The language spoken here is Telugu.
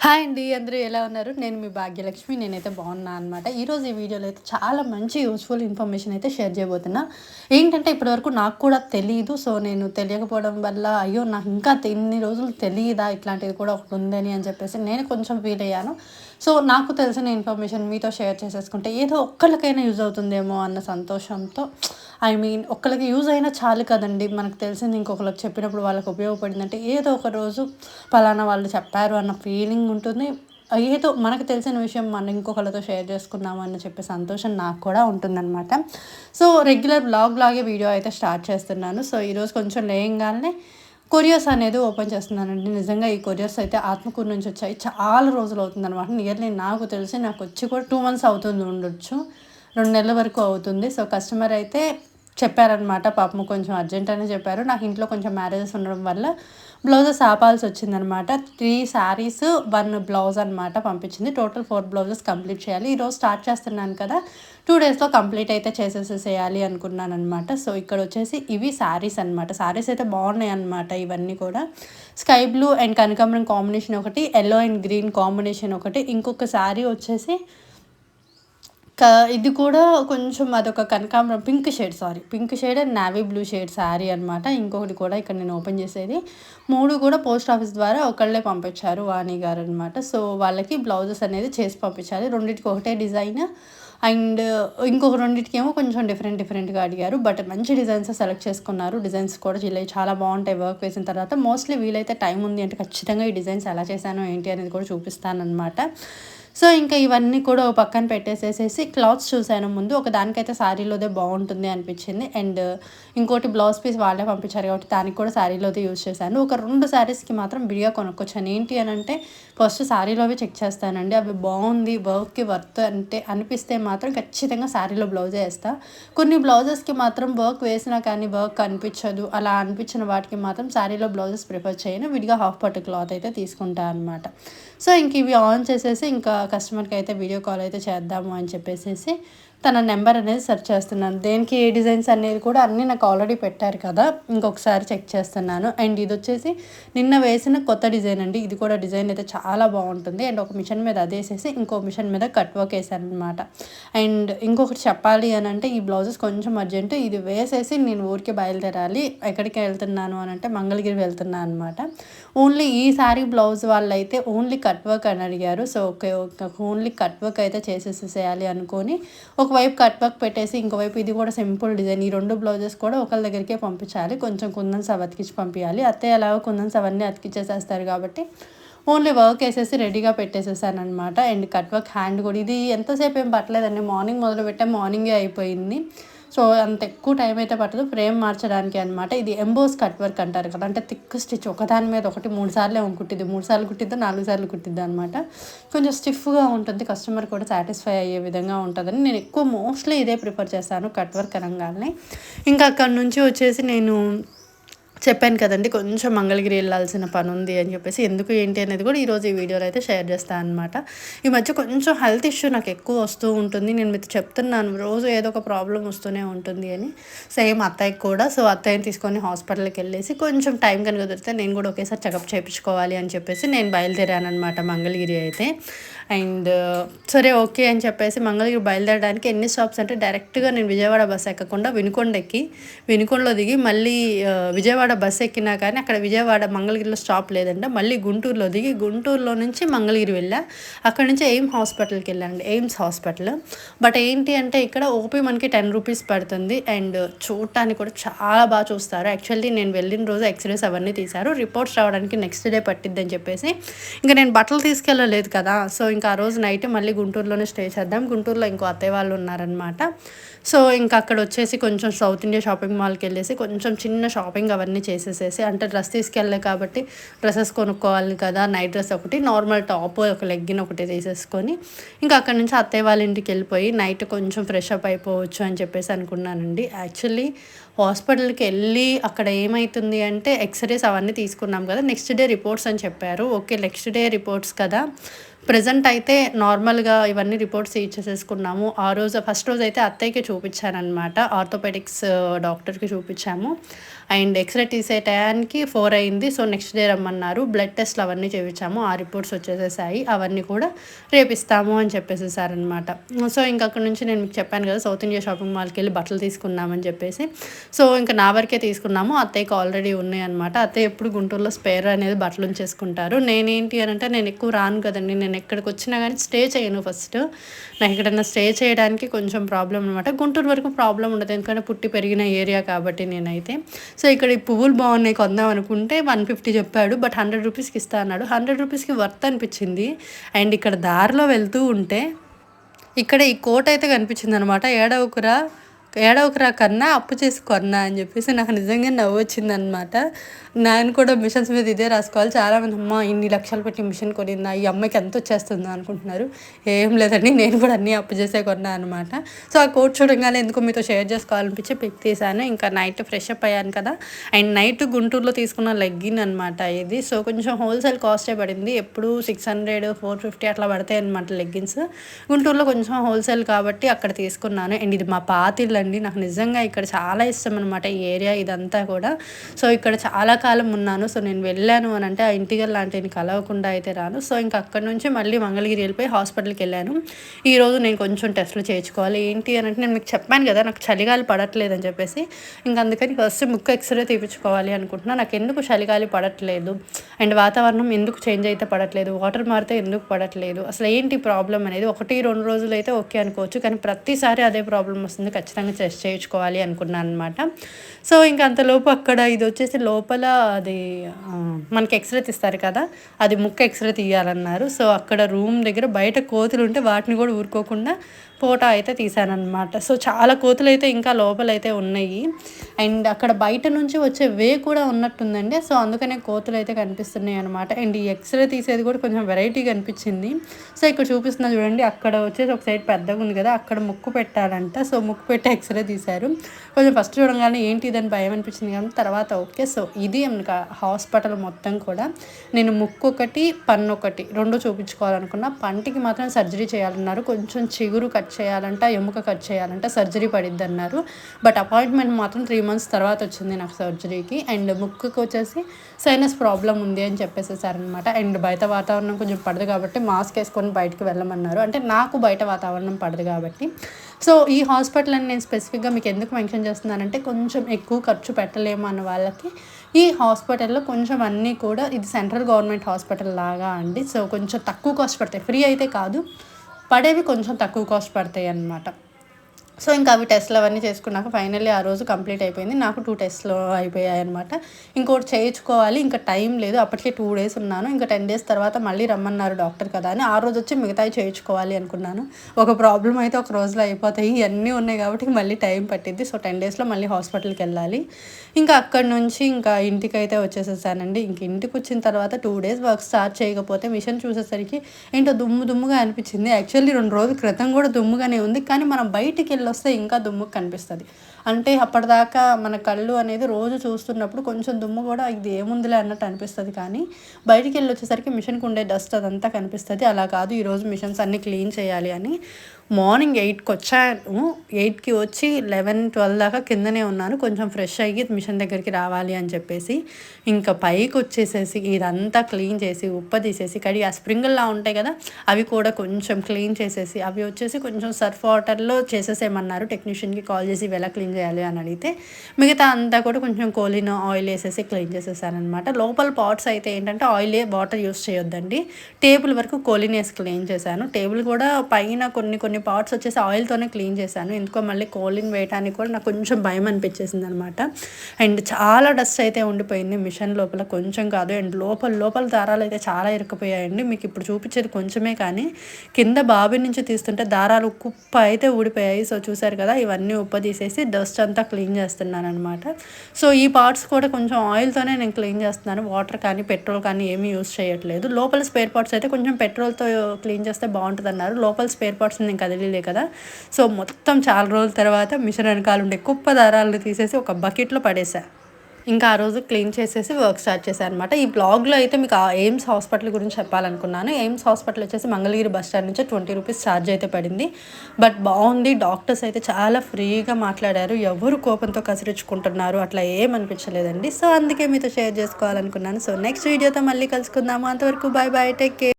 హాయ్ అండి అందరూ ఎలా ఉన్నారు? నేను మీ భాగ్యలక్ష్మి నేనైతే బాగున్నా అనమాట ఈరోజు ఈ వీడియోలో అయితే చాలా మంచి యూస్ఫుల్ ఇన్ఫర్మేషన్ అయితే షేర్ చేయబోతున్నా. ఏంటంటే ఇప్పటివరకు నాకు కూడా తెలియదు సో నేను తెలియకపోవడం వల్ల అయ్యో నాకు ఇంకా ఇన్ని రోజులు తెలియదా ఇట్లాంటిది కూడా ఒకటి ఉందని అని చెప్పేసి నేను కొంచెం ఫీల్ అయ్యాను. సో నాకు తెలిసిన ఇన్ఫర్మేషన్ మీతో షేర్ చేసేసుకుంటే ఏదో ఒక్కరికైనా యూజ్ అవుతుందేమో అన్న సంతోషంతో ఐ మీన్ ఒక్కరికి యూజ్ అయినా చాలు కదండి. మనకు తెలిసింది ఇంకొకరికి చెప్పినప్పుడు వాళ్ళకి ఉపయోగపడిందంటే ఏదో ఒక రోజు పలానా వాళ్ళు చెప్పారు అన్న ఫీలింగ్ ఉంటుంది. ఏదో మనకు తెలిసిన విషయం మనం ఇంకొకరితో షేర్ చేసుకున్నాము అని చెప్పే సంతోషం నాకు కూడా ఉంటుందన్నమాట. సో రెగ్యులర్ బ్లాగ్ లాగే వీడియో అయితే స్టార్ట్ చేస్తున్నాను. సో ఈరోజు కొంచెం లేయంగానే కొరియర్స్ అనేది ఓపెన్ చేస్తున్నానండి. నిజంగా ఈ కొరియర్స్ అయితే ఆత్మకూరు నుంచి వచ్చాయి. చాలా రోజులు అవుతుందన్నమాట. నియర్లీ నాకు తెలిసి నాకు వచ్చి కూడా టూ మంత్స్ అవుతుంది ఉండొచ్చు. రెండు నెలల వరకు అవుతుంది. సో కస్టమర్ అయితే చెప్పారనమాట పాపము కొంచెం అర్జెంట్ అని చెప్పారు. నాకు ఇంట్లో కొంచెం మ్యారేజెస్ ఉండడం వల్ల బ్లౌజెస్ ఆపాల్సి వచ్చిందనమాట త్రీ శారీస్ వన్ బ్లౌజ్ అనమాట పంపించింది. టోటల్ ఫోర్ బ్లౌజెస్ కంప్లీట్ చేయాలి. ఈరోజు స్టార్ట్ చేస్తున్నాను కదా టూ డేస్లో కంప్లీట్ అయితే చేసేసేసేయాలి అనుకున్నాను అనమాట సో ఇక్కడ వచ్చేసి ఇవి శారీస్ అనమాట శారీస్ అయితే బాగున్నాయి అనమాట ఇవన్నీ కూడా. స్కై బ్లూ అండ్ కనకాంబరం కాంబినేషన్ ఒకటి ఎల్లో అండ్ గ్రీన్ కాంబినేషన్ ఒకటి. ఇంకొక శారీ వచ్చేసి క ఇది కూడా కొంచెం అదొక కనకాంబరం pink shade sari. Pink shade and navy blue shade sari అనమాట ఇంకొకటి కూడా ఇక్కడ నేను ఓపెన్ చేసేది. మూడు కూడా పోస్ట్ ఆఫీస్ ద్వారా ఒకళ్ళే పంపించారు వాణి గారు అనమాట సో వాళ్ళకి బ్లౌజెస్ అనేది చేసి పంపించాలి. రెండింటికి ఒకటే డిజైన్ అండ్ ఇంకొక రెండింటికేమో కొంచెం డిఫరెంట్ డిఫరెంట్గా అడిగారు. బట్ మంచి డిజైన్స్ సెలెక్ట్ చేసుకున్నారు. డిజైన్స్ కూడా చిల్లై చాలా బాగుంటాయి. వర్క్ వేసిన తర్వాత మోస్ట్లీ వీలైతే టైం ఉంది అంటే ఖచ్చితంగా ఈ డిజైన్స్ ఎలా చేశాను ఏంటి అనేది కూడా చూపిస్తానమాట సో ఇంకా ఇవన్నీ కూడా ఒక పక్కన పెట్టేసేసేసి క్లాత్స్ చూశాను ముందు. ఒక దానికైతే శారీలోదే బాగుంటుంది అనిపించింది. అండ్ ఇంకోటి బ్లౌజ్ పీస్ వాళ్ళే పంపించారు కాబట్టి దానికి కూడా శారీలోదే యూజ్ చేశాను. ఒక రెండు శారీస్కి మాత్రం విడిగా కొనుక్కొచ్చాను. ఏంటి అని అంటే ఫస్ట్ శారీలోవి చెక్ చేస్తానండి. అవి బాగుంది వర్క్కి వర్త్ అంటే అనిపిస్తే మాత్రం ఖచ్చితంగా శారీలో బ్లౌజే వేస్తా. కొన్ని బ్లౌజెస్కి మాత్రం వర్క్ వేసినా కానీ వర్క్ అనిపించదు అలా అనిపించిన వాటికి మాత్రం శారీలో బ్లౌజెస్ ప్రిఫర్ చేయను. విడిగా హాఫ్ పట్టు క్లాత్ అయితే తీసుకుంటాను అనమాట సో ఇంక ఇవి ఆన్ చేసేసి ఇంకా కస్టమర్కి అయితే వీడియో కాల్ అయితే చేద్దాము అని చెప్పేసి తన నెంబర్ అనేది సెర్చ్ చేస్తున్నాను. దేనికి ఏ డిజైన్స్ అనేది కూడా అన్నీ నాకు ఆల్రెడీ పెట్టారు కదా ఇంకొకసారి చెక్ చేస్తున్నాను. అండ్ ఇది వచ్చేసి నిన్న వేసిన కొత్త డిజైన్ అండి. ఇది కూడా డిజైన్ అయితే చాలా బాగుంటుంది. అండ్ ఒక మిషన్ మీద అదేసేసి ఇంకో మిషన్ మీద కట్ వర్క్ వేసాను అనమాట అండ్ ఇంకొకటి చెప్పాలి అని అంటే ఈ బ్లౌజెస్ కొంచెం అర్జెంట్ ఇది వేసేసి నేను ఊరికి బయలుదేరాలి ఎక్కడికి వెళ్తున్నాను అని అంటే మంగళగిరి వెళ్తున్నాను అనమాట ఓన్లీ ఈ బ్లౌజ్ వాళ్ళు అయితే ఓన్లీ కట్ వర్క్ అని అడిగారు. So okay only cut work అయితే చేసేసేయాలి అనుకొని ఒకవైపు కట్ వర్క్ పెట్టేసి ఇంకోవైపు ఇది కూడా సింపుల్ డిజైన్. ఈ రెండు బ్లౌజెస్ కూడా ఒకళ్ళ దగ్గరికే పంపించాలి. కొంచెం కుందన్స్ అవి అతికించి పంపించాలి అత్తయ్య ఎలాగో కుందన్స్ అవన్నీ అతికిచ్చేసేస్తారు కాబట్టి ఓన్లీ వర్క్ వేసేసి రెడీగా పెట్టేసేసాను అనమాట అండ్ కట్ వర్క్ హ్యాండ్ కూడా. ఇది ఎంతసేపు ఏం పట్టలేదండి. మార్నింగ్ మొదలుపెట్టే మార్నింగే అయిపోయింది. సో అంత ఎక్కువ టైం అయితే పట్టదు. ఫ్రేమ్ మార్చడానికి అనమాట ఇది ఎంబోస్ కట్ వర్క్ అంటారు కదా. అంటే థిక్ స్టిచ్ ఒకదాని మీద ఒకటి మూడు సార్లు కుట్టిద్ది మూడు సార్లు కుట్టిద్ది నాలుగు సార్లు కుట్టిద్ది అనమాట కొంచెం స్టిఫ్గా ఉంటుంది. కస్టమర్ కూడా సాటిస్ఫై అయ్యే విధంగా ఉంటుందని నేను ఎక్కువ మోస్ట్లీ ఇదే ప్రిఫర్ చేస్తాను కట్ వర్క్ అనగానే. ఇంకా అక్కడ నుంచి వచ్చేసి నేను చెప్పాను కదండి కొంచెం మంగళగిరి వెళ్ళాల్సిన పని ఉంది అని చెప్పేసి ఎందుకు ఏంటి అనేది కూడా ఈరోజు ఈ వీడియోలో అయితే షేర్ చేస్తాను అనమాట ఈ మధ్య కొంచెం హెల్త్ ఇష్యూ నాకు ఎక్కువ వస్తూ ఉంటుంది. నేను మీతో చెప్తున్నాను రోజు ఏదో ఒక ప్రాబ్లం వస్తూనే ఉంటుంది అని. సేమ్ అత్తయ్యకి కూడా. సో అత్తయ్యని తీసుకొని హాస్పిటల్కి వెళ్ళేసి కొంచెం టైం కనుక దొరికితే నేను కూడా ఒకేసారి చెకప్ చేయించుకోవాలి అని చెప్పేసి నేను బయలుదేరాను అనమాట మంగళగిరి అయితే. అండ్ సరే ఓకే అని చెప్పేసి మంగళగిరి బయలుదేరడానికి ఎన్ని స్టాప్స్ అంటే డైరెక్ట్గా నేను విజయవాడ బస్ ఎక్కకుండా వినుకొండ ఎక్కి వినుకొండలో దిగి మళ్ళీ విజయవాడ బస్ ఎక్కినా కానీ అక్కడ విజయవాడ మంగళగిరిలో స్టాప్ లేదంటే. మళ్ళీ గుంటూరులో దిగి గుంటూరులో నుంచి మంగళగిరి వెళ్ళా. అక్కడ నుంచి ఎయిమ్ హాస్పిటల్కి వెళ్ళాను ఎయిమ్స్ హాస్పిటల్. బట్ ఏంటి అంటే ఇక్కడ ఓపీ మనకి టెన్ రూపీస్ పడుతుంది. అండ్ చూడటానికి కూడా చాలా బాగా చూస్తారు. యాక్చువల్లీ నేను వెళ్ళిన రోజు ఎక్స్రేస్ అవన్నీ తీశారు. రిపోర్ట్స్ రావడానికి నెక్స్ట్ డే పట్టిద్ది అని చెప్పేసి ఇంకా నేను బట్టలు తీసుకెళ్ళలేదు కదా. సో ఇంకా ఆ రోజు నైట్ మళ్ళీ గుంటూరులోనే స్టే చేద్దాం. గుంటూరులో ఇంకో అత్తయ్య వాళ్ళు ఉన్నారనమాట సో ఇంకా అక్కడ వచ్చేసి కొంచెం సౌత్ ఇండియా షాపింగ్ మాల్కి వెళ్ళేసి కొంచెం చిన్న షాపింగ్ అవన్నీ చేసేసేసి అంటే డ్రెస్ తీసుకెళ్ళే కాబట్టి డ్రెస్సెస్ కొనుక్కోవాలి కదా నైట్ డ్రెస్ ఒకటి నార్మల్ టాప్ ఒక లెగ్గిన్ ఒకటి తీసేసుకొని ఇంకా అక్కడ నుంచి అత్తయ్య వాళ్ళ ఇంటికి వెళ్ళిపోయి నైట్ కొంచెం ఫ్రెష్ అప్ అయిపోవచ్చు అని చెప్పేసి అనుకున్నానండి. యాక్చువల్లీ హాస్పిటల్కి వెళ్ళి అక్కడ ఏమవుతుంది అంటే ఎక్స్రేస్ అవన్నీ తీసుకున్నాం కదా నెక్స్ట్ డే రిపోర్ట్స్ అని చెప్పారు. ఓకే నెక్స్ట్ డే రిపోర్ట్స్ కదా. ప్రజెంట్ అయితే నార్మల్గా ఇవన్నీ రిపోర్ట్స్ ఇచ్చేసేసుకున్నాము. ఆ రోజు ఫస్ట్ రోజు అయితే అత్తయ్యకి చూపించానమాట ఆర్థోపెడిక్స్ డాక్టర్కి చూపించాము. అండ్ ఎక్స్రే తీసే టయానికి ఫోర్ అయింది. సో నెక్స్ట్ డే రమ్మన్నారు. బ్లడ్ టెస్ట్లు అవన్నీ చేయించాము ఆ రిపోర్ట్స్ వచ్చేసేసాయి. అవన్నీ కూడా రేపిస్తాము అని చెప్పేసేసారనమాట సో ఇంక అక్కడ నుంచి నేను మీకు చెప్పాను కదా సౌత్ ఇండియా షాపింగ్ మాల్కి వెళ్ళి బట్టలు తీసుకున్నామని చెప్పేసి. సో ఇంకా నా వరకే తీసుకున్నాము. అత్తయ్యకి ఆల్రెడీ ఉన్నాయన్నమాట. అత్తయ్య ఎప్పుడు గుంటూరులో స్పేర్ అనేది బట్టలు ఉంచేసుకుంటారు నేనేంటి అని అంటే నేను ఎక్కువ రాను కదండి. నేను ఎక్కడికి వచ్చినా కానీ స్టే చేయను ఫస్ట్. నాకు ఎక్కడైనా స్టే చేయడానికి కొంచెం ప్రాబ్లం అనమాట గుంటూరు వరకు ప్రాబ్లం ఉండదు. ఎందుకంటే పుట్టి పెరిగిన ఏరియా కాబట్టి నేనైతే. సో ఇక్కడ ఈ పువ్వులు బాగున్నాయి కొందాం అనుకుంటే వన్ ఫిఫ్టీ చెప్పాడు. బట్ హండ్రెడ్ రూపీస్కి ఇస్తా అన్నాడు. హండ్రెడ్ రూపీస్కి వర్త్ అనిపించింది. అండ్ ఇక్కడ దారిలో వెళ్తూ ఉంటే ఇక్కడ ఈ కోట్ అయితే కనిపించింది అనమాట ఏడవకురా ఏడవకరా కన్నా అప్పు చేసి కొన్నా అని చెప్పేసి నాకు నిజంగా నవ్వు వచ్చిందనమాట నేను కూడా మిషన్స్ మీద ఇదే రాసుకోవాలి. చాలామంది అమ్మ ఇన్ని లక్షలు పెట్టి మిషన్ కొనిందా? ఈ అమ్మాయికి ఎంత వచ్చేస్తుందో అనుకుంటున్నారు. ఏం లేదండి నేను కూడా అన్నీ అప్పు చేసే కొన్నా అనమాట సో ఆ కోట్ చూడంగానే ఎందుకు మీతో షేర్ చేసుకోవాలనిపించి పిక్ తీసాను ఇంకా నైట్ ఫ్రెష్ అప్ అయ్యాను కదా. అండ్ నైట్ గుంటూరులో తీసుకున్న లెగ్గిన్ అనమాట ఇది. సో కొంచెం హోల్సేల్ కాస్టే పడింది. ఎప్పుడు సిక్స్ హండ్రెడ్ ఫోర్ ఫిఫ్టీ అట్లా పడతాయి అనమాట లెగ్గిన్స్. గుంటూరులో కొంచెం హోల్సేల్ కాబట్టి అక్కడ తీసుకున్నాను. అండ్ ఇది మా పాతిళ్ళ అండి నాకు నిజంగా ఇక్కడ చాలా ఇష్టం అనమాట ఈ ఏరియా ఇదంతా కూడా. సో ఇక్కడ చాలా కాలం ఉన్నాను. సో నేను వెళ్ళాను అని అంటే ఆ ఇంటిగల్ లాంటివి కలవకుండా అయితే రాను. సో ఇంకా అక్కడ నుంచి మళ్ళీ మంగళగిరి వెళ్ళిపోయి హాస్పిటల్కి వెళ్ళాను. ఈరోజు నేను కొంచెం టెస్ట్లు చేయించుకోవాలి. ఏంటి అని అంటే నేను మీకు చెప్పాను కదా నాకు చలిగాలి పడట్లేదు అని చెప్పేసి. ఇంకా అందుకని ఫస్ట్ ముక్కు ఎక్స్రే తీపించుకోవాలి అనుకుంటున్నా. నాకు ఎందుకు చలిగాలి పడట్లేదు? అండ్ వాతావరణం ఎందుకు చేంజ్ అయితే పడట్లేదు? వాటర్ మారితే ఎందుకు పడట్లేదు? అసలు ఏంటి ప్రాబ్లం అనేది? ఒకటి రెండు రోజులు అయితే ఓకే అనుకోవచ్చు. కానీ ప్రతిసారి అదే ప్రాబ్లం వస్తుంది. ఖచ్చితంగా టెస్ట్ చేయించుకోవాలి అనుకున్నాను అనమాట సో ఇంక అంతలోపు అక్కడ ఇది వచ్చేసి లోపల అది మనకి ఎక్స్రే తీస్తారు కదా అది ముక్క ఎక్స్రే తీయాలన్నారు. సో అక్కడ రూమ్ దగ్గర బయట కోతులు ఉంటే వాటిని కూడా ఊరుకోకుండా ఫోటో అయితే తీశానమాట సో చాలా కోతులు అయితే ఇంకా లోపలైతే ఉన్నాయి. అండ్ అక్కడ బయట నుంచి వచ్చే వే కూడా ఉన్నట్టుందండి. సో అందుకనే కోతులు అయితే కనిపిస్తున్నాయి అనమాట అండ్ ఈ ఎక్స్రే తీసేది కూడా కొంచెం వెరైటీగా అనిపించింది. సో ఇక్కడ చూపిస్తున్నా చూడండి అక్కడ వచ్చేసి ఒక సైడ్ పెద్దగా ఉంది కదా అక్కడ ముక్కు పెట్టాలంట. సో ముక్కు పెట్టి ఎక్స్రే తీశారు. కొంచెం ఫస్ట్ చూడగానే ఏంటి ఇదని భయం అనిపించింది కానీ తర్వాత ఓకే. సో ఇది ఇంకా హాస్పిటల్ మొత్తం కూడా. నేను ముక్కు ఒకటి పన్ను ఒకటి రెండు చూపించుకోవాలనుకున్నా. పంటికి మాత్రం సర్జరీ చేయాలన్నారు. కొంచెం చిగురు కట్ కట్ చేయాలంట ఎముక కట్ చేయాలంట సర్జరీ పడిద్ది అన్నారు బట్ అపాయింట్మెంట్ మాత్రం త్రీ మంత్స్ తర్వాత వచ్చింది నాకు సర్జరీకి అండ్ ముక్కుకి వచ్చేసి సైనస్ ప్రాబ్లం ఉంది అని చెప్పేసేసారనమాట అండ్ బయట వాతావరణం కొంచెం పడదు కాబట్టి మాస్క్ వేసుకొని బయటకు వెళ్ళమన్నారు. అంటే నాకు బయట వాతావరణం పడదు కాబట్టి. సో ఈ హాస్పిటల్ అని నేను స్పెసిఫిక్గా మీకు ఎందుకు మెన్షన్ చేస్తున్నానంటే కొంచెం ఎక్కువ ఖర్చు పెట్టలేము అన్న వాళ్ళకి ఈ హాస్పిటల్లో కొంచెం అన్నీ కూడా ఇది సెంట్రల్ గవర్నమెంట్ హాస్పిటల్ లాగా అండి. సో కొంచెం తక్కువ కాస్ట్ పడతాయి. ఫ్రీ అయితే కాదు. పడేవి కొంచెం తక్కువ కాస్ట్ పడతాయి అన్నమాట సో ఇంకా అవి టెస్ట్లు అవన్నీ చేసుకున్నాక ఫైనల్లీ ఆ రోజు కంప్లీట్ అయిపోయింది. నాకు టూ టెస్ట్లు అయిపోయాయి అనమాట ఇంకోటి చేయించుకోవాలి. ఇంకా టైం లేదు. అప్పటికే టూ డేస్ ఉన్నాను. ఇంకా టెన్ డేస్ తర్వాత మళ్ళీ రమ్మన్నారు డాక్టర్ కదా అని. ఆ రోజు వచ్చి మిగతాయి చేయించుకోవాలి అనుకున్నాను. ఒక ప్రాబ్లం అయితే ఒక రోజులో అయిపోతాయి. ఇవన్నీ ఉన్నాయి కాబట్టి మళ్ళీ టైం పట్టింది సో టెన్ డేస్లో మళ్ళీ హాస్పిటల్కి వెళ్ళాలి. ఇంకా అక్కడి నుంచి ఇంకా ఇంటికి అయితే వచ్చేసేసానండి. ఇంక ఇంటికి వచ్చిన తర్వాత టూ డేస్ వర్క్ స్టార్ట్ చేయకపోతే మిషన్ చూసేసరికి ఏంటో దుమ్ము దుమ్ముగా అనిపించింది. యాక్చువల్లీ రెండు రోజుల క్రితం కూడా దుమ్ముగానే ఉంది. కానీ మనం బయటికి వెళ్ళి వస్తే ఇంకా దుమ్ము కనిపిస్తుంది. అంటే అప్పటిదాకా మన కళ్ళు అనేది రోజు చూస్తున్నప్పుడు కొంచెం దుమ్ము కూడా ఇది ఏముందిలే అన్నట్టు అనిపిస్తుంది కానీ బయటికి వెళ్ళి వచ్చేసరికి మిషన్కి ఉండే డస్ట్ అదంతా కనిపిస్తుంది. అలా కాదు ఈరోజు మిషన్స్ అన్నీ క్లీన్ చేయాలి అని మార్నింగ్ ఎయిట్కి వచ్చాను. ఎయిట్కి వచ్చి లెవెన్ ట్వెల్వ్ దాకా కిందనే ఉన్నాను. కొంచెం ఫ్రెష్ అయ్యి మిషన్ దగ్గరికి రావాలి అని చెప్పేసి ఇంకా పైకి వచ్చేసేసి ఇదంతా క్లీన్ చేసి ఉప్ప తీసేసి కడిగి ఆ స్ప్రింగుల్లా ఉంటాయి కదా అవి కూడా కొంచెం క్లీన్ చేసేసి అవి వచ్చేసి కొంచెం సర్ఫ్ వాటర్లో చేసేసేమన్నారు టెక్నీషియన్కి కాల్ చేసి ఎలా క్లీన్ చేయాలి అని అడిగితే మిగతా అంతా కూడా కొంచెం కోలిన ఆయిల్ వేసేసి క్లీన్ చేసేసానమాట లోపల పాట్స్ అయితే ఏంటంటే ఆయిల్ వాటర్ యూస్ చేయొద్దండి. టేబుల్ వరకు కోలిన్ వేసి క్లీన్ చేశాను. టేబుల్ కూడా పైన కొన్ని కొన్ని కొన్ని పార్ట్స్ వచ్చేసి ఆయిల్తోనే క్లీన్ చేశాను. ఎందుకో మళ్ళీ కోలిన్ వేయడానికి కూడా నాకు కొంచెం భయం అనిపించేసింది అనమాట అండ్ చాలా డస్ట్ అయితే ఉండిపోయింది మిషన్ లోపల కొంచెం కాదు. అండ్ లోపల లోపల దారాలు అయితే చాలా ఇరుక్కుపోయాయండి. మీకు ఇప్పుడు చూపించేది కొంచెమే కానీ కింద బాబి నుంచి తీస్తుంటే దారాలు కుప్ప అయితే ఊడిపోయాయి. సో చూసారు కదా ఇవన్నీ ఉప్ప తీసేసి డస్ట్ అంతా క్లీన్ చేస్తున్నాను అనమాట సో ఈ పార్ట్స్ కూడా కొంచెం ఆయిల్తోనే నేను క్లీన్ చేస్తున్నాను. వాటర్ కానీ పెట్రోల్ కానీ ఏమీ యూస్ చేయట్లేదు. లోపల స్పేర్ పార్ట్స్ అయితే కొంచెం పెట్రోల్తో క్లీన్ చేస్తే బాగుంటుంది అన్నారు లోపల స్పేర్ పార్ట్స్ నేను కదిలీలే కదా. సో మొత్తం చాలా రోజుల తర్వాత మిషన్ వెనకాల ఉండే కుప్ప దారాలను తీసేసి ఒక బకెట్లో పడేసా ఇంకా ఆ రోజు క్లీన్ చేసేసి వర్క్ స్టార్ట్ చేశాను అనమాట ఈ బ్లాగ్లో అయితే మీకు ఆ ఎయిమ్స్ హాస్పిటల్ గురించి చెప్పాలనుకున్నాను. ఎయిమ్స్ హాస్పిటల్ వచ్చేసి మంగళగిరి బస్ స్టాండ్ నుంచి ట్వంటీ రూపీస్ ఛార్జ్ అయితే పడింది. బట్ బాగుంది. డాక్టర్స్ అయితే చాలా ఫ్రీగా మాట్లాడారు. ఎవరు కోపంతో కసిరించుకుంటున్నారు అట్లా ఏమనిపించలేదండి సో అందుకే మీతో షేర్ చేసుకోవాలనుకున్నాను. సో నెక్స్ట్ వీడియోతో మళ్ళీ కలుసుకుందాము. అంతవరకు బాయ్ బాయ్ టేక్ కేర్.